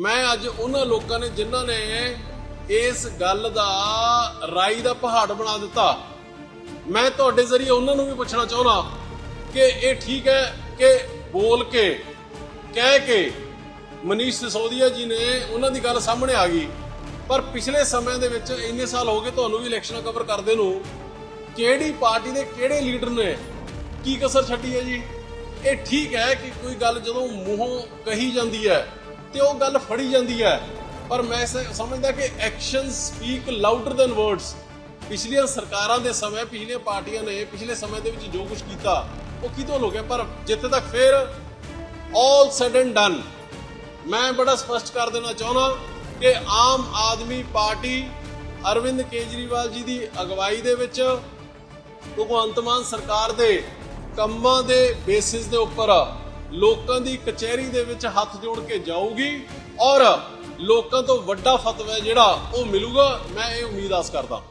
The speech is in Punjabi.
ਮੈਂ ਅੱਜ ਉਹਨਾਂ ਲੋਕਾਂ ਨੇ ਜਿਨ੍ਹਾਂ ਨੇ ਇਸ ਗੱਲ ਦਾ ਰਾਈ ਦਾ ਪਹਾੜ ਬਣਾ ਦਿੱਤਾ। ਮੈਂ ਤੁਹਾਡੇ ਜ਼ਰੀਏ ਉਹਨਾਂ ਨੂੰ ਵੀ ਪੁੱਛਣਾ ਚਾਹੁੰਦਾ ਕਿ ਇਹ ਠੀਕ ਹੈ ਕਿ ਬੋਲ ਕੇ, ਕਹਿ ਕੇ ਮਨੀਸ਼ ਸਿਸੋਦੀਆ ਜੀ ਨੇ ਉਹਨਾਂ ਦੀ ਗੱਲ ਸਾਹਮਣੇ ਆ ਗਈ। ਪਰ ਪਿਛਲੇ ਸਮੇਂ ਦੇ ਵਿੱਚ ਇੰਨੇ ਸਾਲ ਹੋ ਗਏ ਤੁਹਾਨੂੰ ਵੀ ਇਲੈਕਸ਼ਨਾਂ ਕਵਰ ਕਰਦੇ ਨੂੰ, ਕਿਹੜੀ ਪਾਰਟੀ ਦੇ ਕਿਹੜੇ ਲੀਡਰ ਨੇ? ਕੀ ਕਸਰ ਛੱਡੀ ਹੈ ਜੀ? ਇਹ ਠੀਕ ਹੈ ਕਿ ਕੋਈ ਗੱਲ ਜਦੋਂ ਮੂੰਹੋਂ ਕਹੀ ਜਾਂਦੀ ਹੈ ਤੇ ਉਹ ਗੱਲ ਫੜੀ ਜਾਂਦੀ ਹੈ। ਪਰ ਮੈਂ ਸਮਝਦਾ ਕਿ action speak louder than words ਪਿਛਲੀਆਂ ਸਰਕਾਰਾਂ ਦੇ ਸਮੇਂ, ਪਿਛਲੀਆਂ ਪਾਰਟੀਆਂ ਨੇ ਪਿਛਲੇ ਸਮੇਂ ਦੇ ਵਿੱਚ ਜੋ ਕੁਝ ਕੀਤਾ, ਉਹ ਕਿਤੋਂ ਹੋ ਗਿਆ? ਪਰ ਜਿੱਥੇ ਤੱਕ ਫਿਰ ਆਲ ਸੈਡ ਐਂਡ ਡਨ ਮੈਂ ਬੜਾ ਸਪਸ਼ਟ ਕਰ ਦੇਣਾ ਚਾਹੁੰਦਾ ਕਿ ਆਮ ਆਦਮੀ ਪਾਰਟੀ ਅਰਵਿੰਦ ਕੇਜਰੀਵਾਲ ਜੀ ਦੀ ਅਗਵਾਈ ਦੇ ਵਿੱਚ ਭਗਵੰਤ ਮਾਨ ਸਰਕਾਰ ਦੇ ਕੰਮਾਂ ਦੇ ਬੇਸਿਸ ਦੇ ਉੱਪਰ ਲੋਕਾਂ ਦੀ ਕਚਹਿਰੀ ਦੇ ਵਿੱਚ ਹੱਥ ਜੋੜ ਕੇ ਜਾਊਗੀ ਔਰ ਲੋਕਾਂ ਤੋਂ ਵੱਡਾ ਫਤਵਾ ਜਿਹੜਾ ਉਹ ਮਿਲੂਗਾ। ਮੈਂ ਇਹ ਉਮੀਦ ਆਸ ਕਰਦਾ